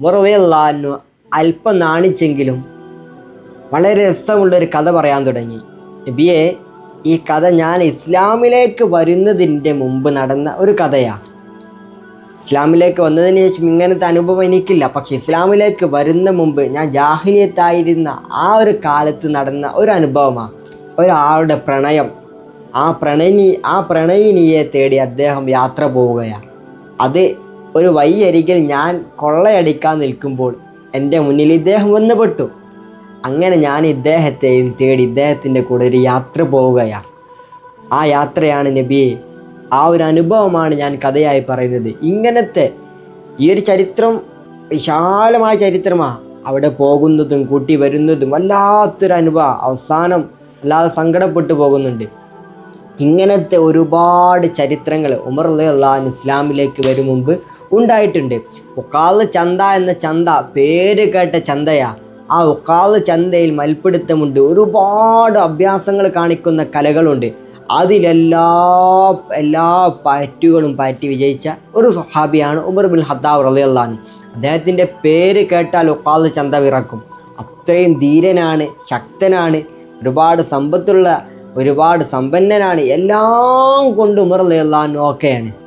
മുറവെല്ലാന്നു അല്പം നാണിച്ചെങ്കിലും വളരെ രസമുള്ളൊരു കഥ പറയാൻ തുടങ്ങി. നബിയെ ഈ കഥ ഞാൻ ഇസ്ലാമിലേക്ക് വരുന്നതിന്റെ മുമ്പ് നടന്ന ഒരു കഥയാണ് ഇസ്ലാമിലേക്ക് വന്നതിന് ശേഷം ഇങ്ങനത്തെ അനുഭവം എനിക്കില്ല. പക്ഷെ ഇസ്ലാമിലേക്ക് വരുന്ന മുമ്പ് ഞാൻ ജാഹിലിയത്തായിരുന്ന ആ ഒരു കാലത്ത് നടന്ന ഒരു അനുഭവമാണ് ഒരാളുടെ പ്രണയം. ആ പ്രണയിനി ആ പ്രണയിനിയെ തേടി അദ്ദേഹം യാത്ര പോവുകയാണ് അത് ഒരു വഴിയരികിൽ ഞാൻ കൊള്ളയടിക്കാൻ നിൽക്കുമ്പോൾ എന്റെ മുന്നിൽ ഇദ്ദേഹം വന്നുപെട്ടു അങ്ങനെ ഞാൻ ഇദ്ദേഹത്തെയും തേടി ഇദ്ദേഹത്തിന്റെ കൂടെ ഒരു യാത്ര പോവുകയാണ് ആ യാത്രയാണ് നബിയെ ആ ഒരു അനുഭവമാണ് ഞാൻ കഥയായി പറയുന്നത്. ഇങ്ങനത്തെ ഈ ഒരു ചരിത്രം വിശാലമായ ചരിത്രമാണ് അവിടെ പോകുന്നതും കൂട്ടി വരുന്നതും വല്ലാത്തൊരു അനുഭവം അവസാനം അല്ലാതെ സങ്കടപ്പെട്ടു പോകുന്നുണ്ട്. ഇങ്ങനത്തെ ഒരുപാട് ചരിത്രങ്ങൾ ഉമർ അള്ളാൻ ഇസ്ലാമിലേക്ക് വരും മുമ്പ് ഉണ്ടായിട്ടുണ്ട്. ഒക്കാൽ ചന്ത എന്ന ചന്ത പേര് കേട്ട ചന്തയാ. ആ ഒക്കാൽ ചന്തയിൽ മൽപ്പിടുത്തമുണ്ട്. ഒരുപാട് അഭ്യാസങ്ങൾ കാണിക്കുന്ന കലകളുണ്ട്. അതിലെല്ലാ എല്ലാ പാറ്റുകളും പാറ്റി വിജയിച്ച ഒരു സ്വഹാബിയാണ് ഉമർ ബിൻ ഹത്താബ് റളിയല്ലാഹു അദ്ദേഹത്തിന്റെ പേര് കേട്ടാൽ ഒക്കാൽ ചന്ത വിറക്കും. അത്രയും ധീരനാണ് ശക്തനാണ് ഒരുപാട് സമ്പത്തുള്ള ഒരുപാട് സമ്പന്നനാണ്. എല്ലാം കൊണ്ട് ഉമർ റളിയല്ലാഹു ഓക്കെയാണ്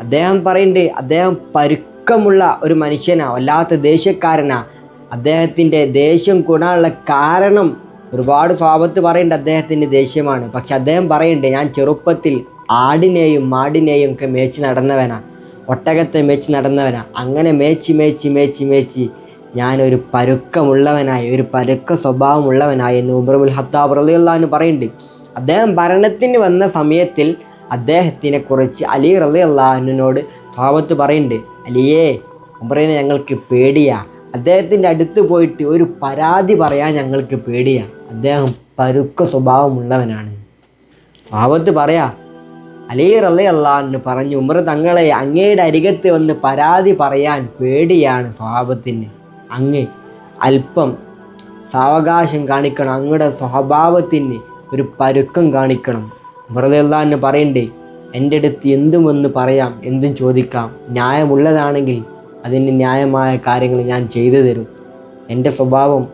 അദ്ദേഹം പറയുന്നുണ്ട് അദ്ദേഹം പരുക്കമുള്ള ഒരു മനുഷ്യനാ വല്ലാത്ത ദേഷ്യക്കാരനാ. അദ്ദേഹത്തിന്റെ ദേഷ്യം കൂടാനുള്ള കാരണം ഒരുപാട് സ്വാപത്ത് പറയേണ്ട അദ്ദേഹത്തിന്റെ ദേഷ്യമാണ്. പക്ഷെ അദ്ദേഹം പറയുന്നുണ്ട് ഞാൻ ചെറുപ്പത്തിൽ ആടിനെയും മാടിനെയും ഒക്കെ മേച്ച് നടന്നവനാ ഒട്ടകത്തെ മേച്ച് നടന്നവനാ. അങ്ങനെ മേച്ച് മേച്ച് മേച്ച് മേച്ച് ഞാനൊരു പരുക്കമുള്ളവനായി ഒരു പരുക്ക സ്വഭാവമുള്ളവനായി എന്ന് ഉമറുൽ ഹത്താബ് റളിയല്ലാഹു പറയുന്നുണ്ട്. അദ്ദേഹം ഭരണത്തിന് വന്ന സമയത്തിൽ അദ്ദേഹത്തിനെ കുറിച്ച് അലി റലി അള്ളാഹുവിനോട് താവത്ത് പറയുന്നുണ്ട്. അലിയേ ഉമറിനെ ഞങ്ങൾക്ക് പേടിയാ. അദ്ദേഹത്തിന്റെ അടുത്ത് പോയിട്ട് ഒരു പരാതി പറയാൻ ഞങ്ങൾക്ക് പേടിയാ. അദ്ദേഹം പരുക്ക സ്വഭാവമുള്ളവനാണ്. സ്വഭാവത്ത് പറയാ അലി റലി അള്ളാഹിന് പറഞ്ഞു ഉമർ തങ്ങളെ അങ്ങയുടെ അരികത്ത് വന്ന് പരാതി പറയാൻ പേടിയാണ് സ്വഭാവത്തിന് അങ്ങ് അല്പം സാവകാശം കാണിക്കണം അങ്ങയുടെ സ്വഭാവത്തിന് ഒരു പരുക്കം കാണിക്കണം. മൃതല്ലാന്ന് പറയണ്ടേ എന്റെ അടുത്ത് എന്തുമെന്ന് പറയാം എന്തും ചോദിക്കാം. ന്യായമുള്ളതാണെങ്കിൽ അതിന് ന്യായമായ കാര്യങ്ങൾ ഞാൻ ചെയ്തു തരും. എന്റെ സ്വഭാവം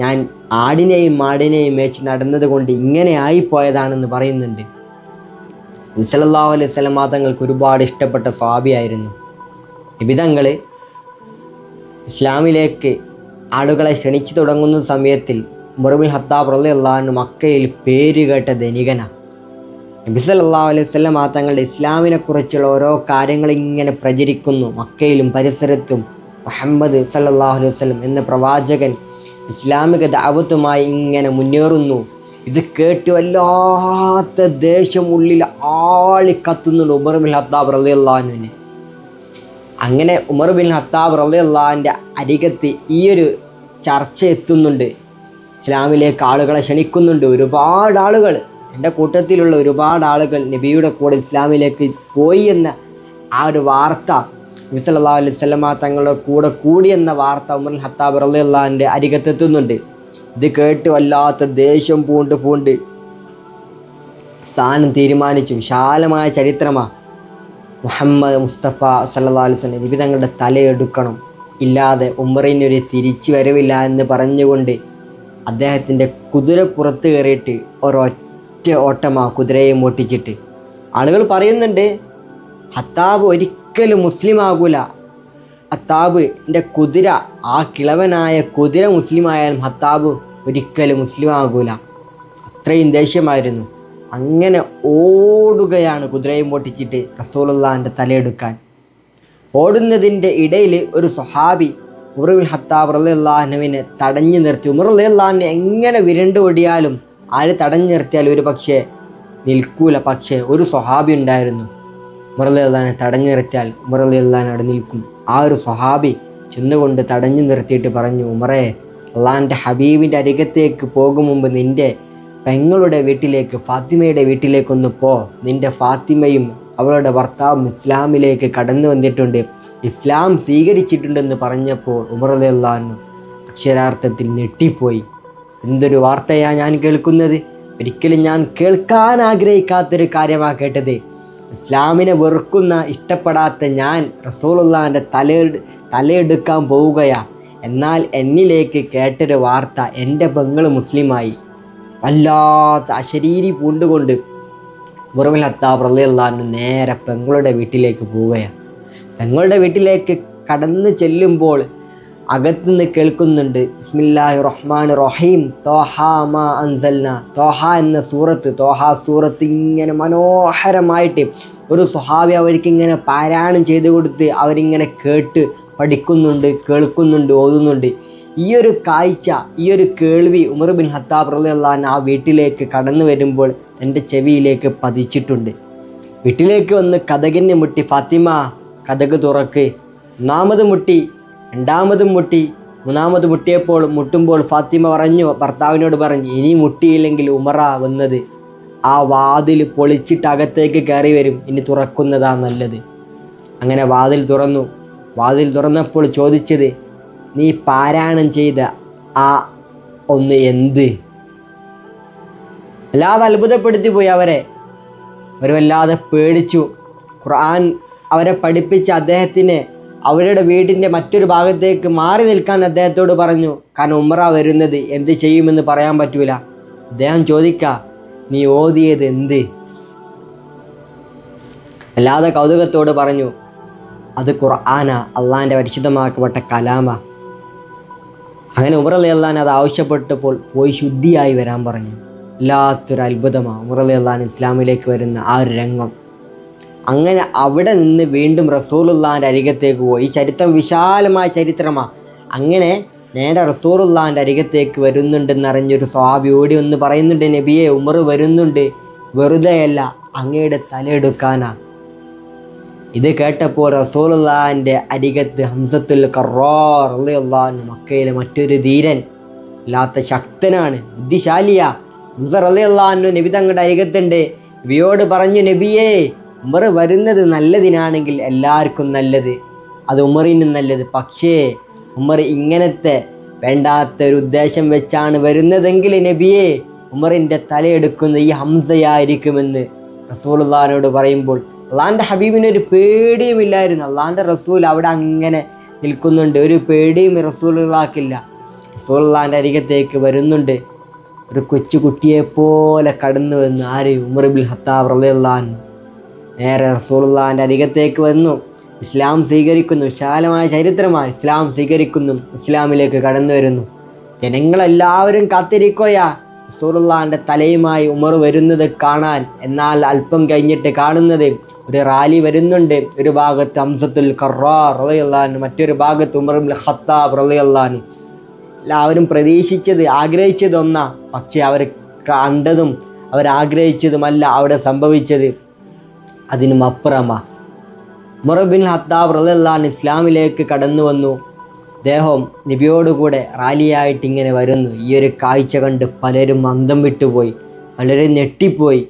ഞാൻ ആടിനെയും മാടിനെയും മേച്ച് നടന്നത് കൊണ്ട് ഇങ്ങനെ ആയിപ്പോയതാണെന്ന് പറയുന്നുണ്ട്. സല്ലല്ലാഹു അലൈഹി സ്വലമാ തങ്ങൾക്ക് ഒരുപാട് ഇഷ്ടപ്പെട്ട സ്വാഭിയായിരുന്നു വിവിധങ്ങൾ ഇസ്ലാമിലേക്ക് ആളുകളെ ക്ഷണിച്ചു തുടങ്ങുന്ന സമയത്തിൽ മുറബിൻ ഹത്താബ് റളിയല്ലാഹു മക്കയിൽ പേര് കേട്ട ധനികനാണ്. നബി സല്ലാ അലൈഹി വസല്ലം ആ തങ്ങളുടെ ഇസ്ലാമിനെ കുറിച്ചുള്ള ഓരോ കാര്യങ്ങൾ ഇങ്ങനെ പ്രചരിക്കുന്നു. മക്കയിലും പരിസരത്തും മുഹമ്മദ് സല്ലാഹു അലൈഹി വസല്ലം എന്ന പ്രവാചകൻ ഇസ്ലാമിക ദാവത്തുമായി ഇങ്ങനെ മുന്നേറുന്നു. ഇത് കേട്ട് വല്ലാത്ത ദേഷ്യം ഉള്ളിൽ ആളി കത്തുന്നുണ്ട് ഉമർ ബിൻ ഹത്താബ് റലി റളിയല്ലാഹുവിനെ അങ്ങനെ ഉമർ ബിൻ ഹത്താബ് റലി അള്ളാഹിന്റെ അരികത്ത് ഈ ഒരു ചർച്ച എത്തുന്നുണ്ട്. ഇസ്ലാമിലേക്ക് ആളുകളെ ക്ഷണിക്കുന്നുണ്ട്. ഒരുപാട് ആളുകൾ എന്റെ കൂട്ടത്തിലുള്ള ഒരുപാട് ആളുകൾ നബിയുടെ കൂടെ ഇസ്ലാമിലേക്ക് പോയി എന്ന ആ ഒരു വാർത്ത നബി സല്ലല്ലാഹു അലൈഹി സ്വലമ തങ്ങളുടെ കൂടെ കൂടി എന്ന വാർത്ത ഉമർ ഹത്താബ് റളിയല്ലാഹുവിന്റെ അരികത്തെത്തുന്നുണ്ട് ഇത് കേട്ട് വല്ലാത്ത ദേഷ്യം പൂണ്ട് പൂണ്ട് സാധനം തീരുമാനിച്ചു. വിശാലമായ ചരിത്രമാണ് മുഹമ്മദ് മുസ്തഫ സല്ലാ വസല്ലം നബി തങ്ങളുടെ തലയെടുക്കണം. ഇല്ലാതെ ഉമറിനൊരു തിരിച്ചു വരവില്ല എന്ന് പറഞ്ഞുകൊണ്ട് അദ്ദേഹത്തിന്റെ കുതിരപ്പുറത്ത് കയറിയിട്ട് ഒരൊറ്റ ഓട്ടമാ കുതിരയെ മോട്ടിച്ചിട്ട് ആളുകൾ പറയുന്നുണ്ട് ഹത്താബ് ഒരിക്കലും മുസ്ലിം ആകൂല. ഹത്താബ് എന്റെ കുതിര ആ കിളവനായ കുതിര മുസ്ലിം ആയാലും ഹത്താബ് ഒരിക്കലും മുസ്ലിം ആകൂല. അത്രയും ദേഷ്യമായിരുന്നു. അങ്ങനെ ഓടുകയാണ് കുതിരയും പൊട്ടിച്ചിട്ട് റസൂലുള്ളാന്റെ തലയെടുക്കാൻ. ഓടുന്നതിന്റെ ഇടയിൽ ഒരു സ്വഹാബി ഉമറുൽ ഹത്താബ് റല്ലാഹ്നുവിനെ തടഞ്ഞു നിർത്തി. ഉമർ റളിയല്ലാഹുവിനെ എങ്ങനെ വിരണ്ടു ഓടിയാലും ആര് തടഞ്ഞു നിർത്തിയാൽ ഒരു പക്ഷേ നിൽക്കൂല. പക്ഷേ ഒരു സ്വഹാബി ഉണ്ടായിരുന്നു. ഉമർ അള്ളഹാനെ തടഞ്ഞു നിർത്തിയാൽ ഉമർ അള്ളഹാൻ അവിടെ നിൽക്കും. ആ ഒരു സ്വഹാബി ചെന്നുകൊണ്ട് തടഞ്ഞു നിർത്തിയിട്ട് പറഞ്ഞു ഉമറേ അള്ളാഹാന്റെ ഹബീബിന്റെ അരികത്തേക്ക് പോകും മുമ്പ് നിന്റെ പെങ്ങളുടെ വീട്ടിലേക്ക് ഫാത്തിമയുടെ വീട്ടിലേക്കൊന്ന് പോ. നിന്റെ ഫാത്തിമയും അവളുടെ ഭർത്താവും ഇസ്ലാമിലേക്ക് കടന്നു വന്നിട്ടുണ്ട്. ഇസ്ലാം സ്വീകരിച്ചിട്ടുണ്ടെന്ന് പറഞ്ഞപ്പോൾ ഉമർ അള്ളഹാൻ അക്ഷരാർത്ഥത്തിൽ ഞെട്ടിപ്പോയി. എന്തൊരു വാർത്തയാണ് ഞാൻ കേൾക്കുന്നത്? ഒരിക്കലും ഞാൻ കേൾക്കാൻ ആഗ്രഹിക്കാത്തൊരു കാര്യമാണ് കേട്ടത്. ഇസ്ലാമിനെ വെറുക്കുന്ന ഇഷ്ടപ്പെടാത്ത ഞാൻ റസൂലുള്ളാന്റെ തല തലയെടുക്കാൻ പോവുകയാണ് എന്നാൽ എന്നിലേക്ക് കേട്ടൊരു വാർത്ത എന്റെ പെങ്ങൾ മുസ്ലിമായി. വല്ലാത്ത അശരീരി പൂണ്ടുകൊണ്ട് മുറവിൽ ഹത്താബ് റളിയല്ലാഹു നേരെ പെങ്ങളുടെ വീട്ടിലേക്ക് പോവുകയാണ് പെങ്ങളുടെ വീട്ടിലേക്ക് കടന്നു ചെല്ലുമ്പോൾ അകത്തുനിന്ന് കേൾക്കുന്നുണ്ട്. ഇസ്മില്ലാഹി റഹ്മാൻ റഹീം തോഹ മാ അൻസൽന. തോഹ എന്ന സൂറത്ത് തോഹ സൂറത്ത് ഇങ്ങനെ മനോഹരമായിട്ട് ഒരു സ്വഹാബി അവർക്ക് ഇങ്ങനെ പാരായണം ചെയ്ത് കൊടുത്ത് അവരിങ്ങനെ കേട്ട് പഠിക്കുന്നുണ്ട് കേൾക്കുന്നുണ്ട് ഓതുന്നുണ്ട്. ഈ ഒരു കാഴ്ച ഈ ഒരു കേൾവി ഉമർ ബിൻ ഹത്താബ് റലിയുള്ള ആ വീട്ടിലേക്ക് കടന്നു വരുമ്പോൾ എന്റെ ചെവിയിലേക്ക് പതിച്ചിട്ടുണ്ട്. വീട്ടിലേക്ക് വന്ന് കഥകിനെ മുട്ടി ഫാത്തിമ കഥക് തുറക്ക്. ഒന്നാമത് മുട്ടി രണ്ടാമതും മുട്ടി. മൂന്നാമത് മുട്ടിയപ്പോൾ മുട്ടുമ്പോൾ ഫാത്തിമ പറഞ്ഞു ഭർത്താവിനോട് പറഞ്ഞു ഇനി മുട്ടിയില്ലെങ്കിൽ ഉമറ വന്നത് ആ വാതിൽ പൊളിച്ചിട്ട് അകത്തേക്ക് കയറി വരും. ഇനി തുറക്കുന്നതാ നല്ലത്. അങ്ങനെ വാതിൽ തുറന്നു. വാതിൽ തുറന്നപ്പോൾ ചോദിച്ചത് നീ പാരായണം ചെയ്ത ആ ഒന്ന് എന്ത്? വല്ലാതെ അത്ഭുതപ്പെടുത്തി പോയി അവരെ. അവർ വല്ലാതെ പേടിച്ചു. ഖുർആൻ അവരെ പഠിപ്പിച്ച അദ്ദേഹത്തിന് അവരുടെ വീടിന്റെ മറ്റൊരു ഭാഗത്തേക്ക് മാറി നിൽക്കാൻ അദ്ദേഹത്തോട് പറഞ്ഞു കാരണം ഉമ്ര വരുന്നത് എന്ത് ചെയ്യുമെന്ന് പറയാൻ പറ്റൂല. അദ്ദേഹം ചോദിക്ക നീ ഓതിയത് എന്ത്? അല്ലാതെ കൗതുകത്തോട് പറഞ്ഞു അത് ഖുർആന അള്ളാന്റെ പരിശുദ്ധമാക്കപ്പെട്ട കലാമ. അങ്ങനെ ഉമർ അലി അള്ളഹാൻ അത് ആവശ്യപ്പെട്ടപ്പോൾ പോയി ശുദ്ധിയായി വരാൻ പറഞ്ഞു. വല്ലാത്തൊരു അത്ഭുതമാണ് ഉമർ അലി അള്ളഹാൻ ഇസ്ലാമിലേക്ക് വരുന്ന ആ ഒരു രംഗം. അങ്ങനെ അവിടെ നിന്ന് വീണ്ടും റസൂലുള്ളാന്റെ അരികത്തേക്ക് പോയി. ഈ ചരിത്രം വിശാലമായ ചരിത്രമാണ് അങ്ങനെ നേരെ റസൂലുള്ളാന്റെ അരികത്തേക്ക് വരുന്നുണ്ടെന്ന് അറിഞ്ഞൊരു സ്വാബി ഓടി ഒന്ന് പറയുന്നുണ്ട് നബിയെ ഉമർ വരുന്നുണ്ട്. വെറുതെയല്ല അങ്ങയുടെ തലയെടുക്കാനാ. ഇത് കേട്ടപ്പോൾ റസൂലുള്ളാന്റെ അരികത്ത് ഹംസത്തുൽ കറാർ അള്ളാഹു മക്കയിലെ മറ്റൊരു ധീരൻ ഇല്ലാത്ത ശക്തനാണ് ബുദ്ധിശാലിയാ. ഹംസ അള്ളാഹു നബി തങ്ങളുടെ അരികത്തുണ്ട്. നബിയോട് പറഞ്ഞു നബിയേ ഉമർ വരുന്നത് നല്ലതിനാണെങ്കിൽ എല്ലാവർക്കും നല്ലത്. അത് ഉമറിനും നല്ലത്. പക്ഷേ ഉമർ ഇങ്ങനത്തെ വേണ്ടാത്ത ഒരു ഉദ്ദേശം വെച്ചാണ് വരുന്നതെങ്കിൽ നബിയെ ഉമറിന്റെ തലയെടുക്കുന്ന ഈ ഹംസയായിരിക്കുമെന്ന് റസൂലുള്ളാഹിനോട് പറയുമ്പോൾ അള്ളാന്റെ ഹബീബിന് ഒരു പേടിയുമില്ലായിരുന്നു. അള്ളാന്റെ റസൂൽ അവിടെ അങ്ങനെ നിൽക്കുന്നുണ്ട്. ഒരു പേടിയും റസൂലുള്ളാക്കില്ല. റസൂലുള്ളാന്റെ അരികത്തേക്ക് വരുന്നുണ്ട്. ഒരു കൊച്ചു കുട്ടിയെപ്പോലെ കടന്നു വന്ന് ആര്? ഉമർ ബിൽ ഹത്താബ് റളിയല്ലാഹു നേരെ റസൂലുള്ളാഹിന്റെ അരികത്തേക്ക് വന്നു. ഇസ്ലാം സ്വീകരിക്കുന്നു. വിശാലമായ ചരിത്രമായി ഇസ്ലാം സ്വീകരിക്കുന്നു. ഇസ്ലാമിലേക്ക് കടന്നു വരുന്നു. ജനങ്ങളെല്ലാവരും കാത്തിരിക്കുകയാ. റസൂലുള്ളാഹിന്റെ തലയുമായി ഉമർ വരുന്നത് കാണാൻ. എന്നാൽ അല്പം കഴിഞ്ഞിട്ട് കാണുന്നത് ഒരു റാലി വരുന്നുണ്ട്. ഒരു ഭാഗത്ത് അംസത്തുൽ ഖറാർ റളിയല്ലാഹു മറ്റൊരു ഭാഗത്ത് ഉമറുൽ ഖത്താബ് റളിയല്ലാഹു എല്ലാവരും പ്രതീക്ഷിച്ചത് ആഗ്രഹിച്ചത് ഒന്നാ. പക്ഷെ അവർ കണ്ടതും അവരാഗ്രഹിച്ചതുമല്ല അവിടെ സംഭവിച്ചത്. അതിനും അപ്പുറമാ. മുറബിൻ ഹത്താബ് റലാൻ ഇസ്ലാമിലേക്ക് കടന്നു വന്നു. അദ്ദേഹം നബിയോടുകൂടെ റാലിയായിട്ട് ഇങ്ങനെ വരുന്നു. ഈ ഒരു കാഴ്ച കണ്ട് പലരും അന്തം വിട്ടുപോയി. പലരും ഞെട്ടിപ്പോയി.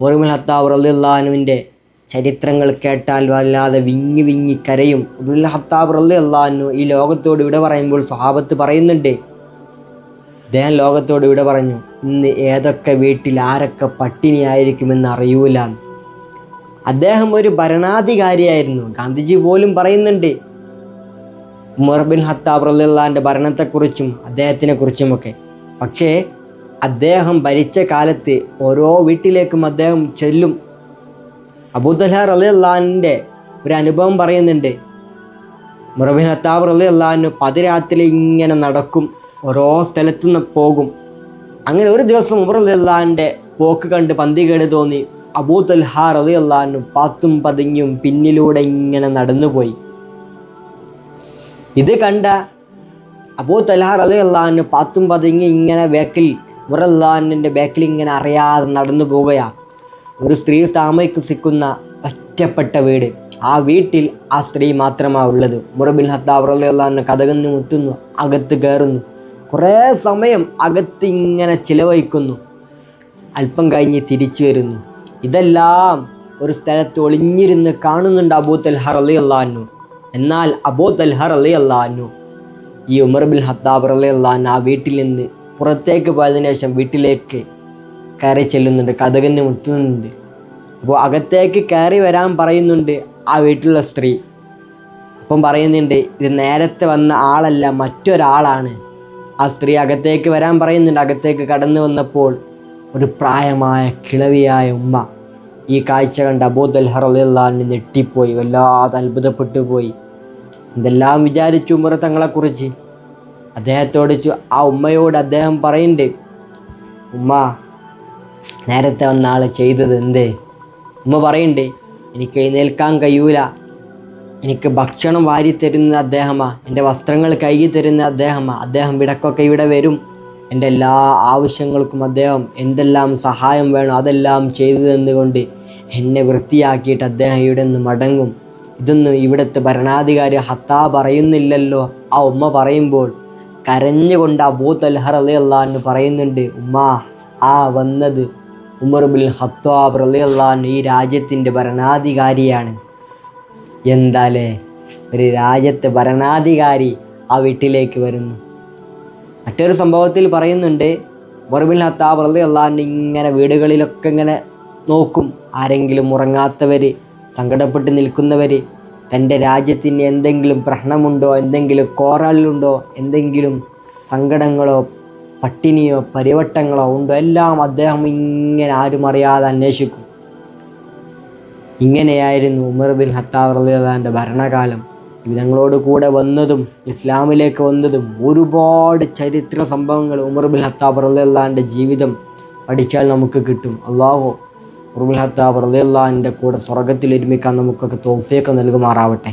മുറബിൻ ഹത്താബ് റലാനുവിന്റെ ചരിത്രങ്ങൾ കേട്ടാൽ വല്ലാതെ വിങ്ങി വിങ്ങി കരയും. അബ്ദുൽ ഹത്താബ് റലാനു ഈ ലോകത്തോട് ഇവിടെ പറയുമ്പോൾ സ്വഹാബത്ത് പറയുന്നുണ്ട്. അദ്ദേഹം ലോകത്തോട് ഇവിടെ പറഞ്ഞു ഇന്ന് ഏതൊക്കെ വീട്ടിൽ ആരൊക്കെ പട്ടിണിയായിരിക്കുമെന്ന് അറിയൂല അദ്ദേഹം ഒരു ഭരണാധികാരിയായിരുന്നു. ഗാന്ധിജി പോലും പറയുന്നുണ്ട്. ഉമർ ബിൻ ഹത്താബ് റല്ലാന്റെ ഭരണത്തെക്കുറിച്ചും അദ്ദേഹത്തിനെ കുറിച്ചുമൊക്കെ പക്ഷേ അദ്ദേഹം ഭരിച്ച കാലത്ത് ഓരോ വീട്ടിലേക്കും അദ്ദേഹം ചെല്ലും. അബൂദല റലിയല്ലാന്റെ ഒരു അനുഭവം പറയുന്നുണ്ട്. മുറബിൻ ഹത്താബ് റലിയല്ലാനു പതിരാത്രി ഇങ്ങനെ നടക്കും. ഓരോ സ്ഥലത്തു നിന്ന് പോകും. അങ്ങനെ ഒരു ദിവസം ഉമർ റലിയല്ലാന്റെ പോക്ക് കണ്ട് പന്തി കേട് തോന്നി. അബൂ തൽഹ റളിയല്ലാഹു പാത്തും പതിഞ്ഞും പിന്നിലൂടെ ഇങ്ങനെ നടന്നുപോയി. ഇത് കണ്ട അബൂ തൽഹ റളിയല്ലാഹു പാത്തും പതിഞ്ഞ് ഇങ്ങനെ ബാക്കിൽ മുറല്ലാഹിന്റെ ബാക്കിൽ ഇങ്ങനെ അറിയാതെ നടന്നു പോവുകയാ. ഒരു സ്ത്രീ താമസിക്കുന്ന ഒറ്റപ്പെട്ട വീട്. ആ വീട്ടിൽ ആ സ്ത്രീ മാത്രമാണ് ഉള്ളത്. മുറബിൻ ഹത്താബ് റളിയല്ലാഹു കഥകന്ന് മുട്ടുന്നു അകത്ത് കയറുന്നു. കുറേ സമയം അകത്ത് ഇങ്ങനെ ചിലവഴിക്കുന്നു. അല്പം കഴിഞ്ഞ് തിരിച്ചു വരുന്നു. ഇതെല്ലാം ഒരു സ്ഥലത്ത് ഒളിഞ്ഞിരുന്ന് കാണുന്നുണ്ട് അബൂ തൽഹർ അലി അള്ളഹാനു എന്നാൽ അബൂ തൽഹർ അലി അള്ളഹാനു ഈ ഉമർ ബിൽ ഹത്താബ് അലി അള്ളഹാൻ ആ വീട്ടിൽ നിന്ന് പുറത്തേക്ക് പോയതിനു ശേഷം വീട്ടിലേക്ക് കയറി ചെല്ലുന്നുണ്ട് കഥകന് മുട്ടുന്നുണ്ട് അപ്പോൾ അകത്തേക്ക് കയറി വരാൻ പറയുന്നുണ്ട് ആ വീട്ടിലുള്ള സ്ത്രീ. അപ്പം പറയുന്നുണ്ട് ഇത് നേരത്തെ വന്ന ആളല്ല മറ്റൊരാളാണ്. ആ സ്ത്രീ അകത്തേക്ക് വരാൻ പറയുന്നുണ്ട് അകത്തേക്ക് കടന്നു വന്നപ്പോൾ ഒരു പ്രായമായ കിളവിയായ ഉമ്മ. ഈ കാഴ്ച കണ്ട അബൂദൽ അബൂദൽഹറിന് ഞെട്ടിപ്പോയി വല്ലാതെ അത്ഭുതപ്പെട്ടു പോയി എന്തെല്ലാം വിചാരിച്ചു ഉമർ തങ്ങളെക്കുറിച്ച്? അദ്ദേഹത്തോട് ആ ഉമ്മയോട് അദ്ദേഹം പറയുന്നുണ്ട് ഉമ്മ നേരത്തെ വന്ന ആൾ ചെയ്തത് എന്തേ? ഉമ്മ പറയുന്നുണ്ട് എനിക്ക് എഴുന്നേൽക്കാൻ കഴിയൂല. എനിക്ക് ഭക്ഷണം വാരി തരുന്ന അദ്ദേഹമാണ് എന്റെ വസ്ത്രങ്ങൾ കഴുകി തരുന്ന അദ്ദേഹമാണ് അദ്ദേഹം ഇടക്കൊക്കെ ഇവിടെ വരും. എന്റെ എല്ലാ ആവശ്യങ്ങൾക്കും അദ്ദേഹം എന്തെല്ലാം സഹായം വേണം അതെല്ലാം ചെയ്തു തന്നുകൊണ്ട് എന്നെ വൃത്തിയാക്കിയിട്ട് അദ്ദേഹം ഇവിടെ നിന്ന് മടങ്ങും. ഇതൊന്നും ഇവിടുത്തെ ഭരണാധികാരി ഹത്താ പറയുന്നില്ലല്ലോ. ആ ഉമ്മ പറയുമ്പോൾ കരഞ്ഞുകൊണ്ട് അബൂ തൽഹർ അലി പറയുന്നുണ്ട് ഉമ്മ ആ വന്നത് ഉമർ ബിൻ ഹത്താബ് അലി ഈ രാജ്യത്തിന്റെ ഭരണാധികാരിയാണ്. എന്താലേ? ഒരു രാജ്യത്തെ ഭരണാധികാരി ആ വീട്ടിലേക്ക് വരുന്നു. മറ്റൊരു സംഭവത്തിൽ പറയുന്നുണ്ട് മൊറബിൻ ഹത്താബ് അള്ളാഹിന്റെ ഇങ്ങനെ വീടുകളിലൊക്കെ ഇങ്ങനെ നോക്കും. ആരെങ്കിലും ഉറങ്ങാത്തവർ സങ്കടപ്പെട്ട് നിൽക്കുന്നവർ തന്റെ രാജ്യത്തിന് എന്തെങ്കിലും പ്രശ്നമുണ്ടോ എന്തെങ്കിലും കോറലുണ്ടോ എന്തെങ്കിലും സങ്കടങ്ങളോ പട്ടിണിയോ പരിവട്ടങ്ങളോ ഉണ്ടോ എല്ലാം അദ്ദേഹം ഇങ്ങനെ ആരും അറിയാതെ അന്വേഷിക്കും. ഇങ്ങനെയായിരുന്നു ഉമർ ബിൻ ഹത്താബ് റളിയല്ലാഹുവിന്റെ ഭരണകാലം. ഞങ്ങളോട് കൂടെ വന്നതും ഇസ്ലാമിലേക്ക് വന്നതും ഒരുപാട് ചരിത്ര സംഭവങ്ങൾ ഉമർ ബിൻ ഹത്താബ് റല്ലാന്റെ ജീവിതം പഠിച്ചാൽ നമുക്ക് കിട്ടും. അള്ളാഹു ഉമർ ബിൻ ഹത്താബ് റല്ലാന്റെ കൂടെ സ്വർഗത്തിൽ ഒരുമിക്കാൻ നമുക്കൊക്കെ തോഫിയൊക്കെ നൽകുമാറാവട്ടെ.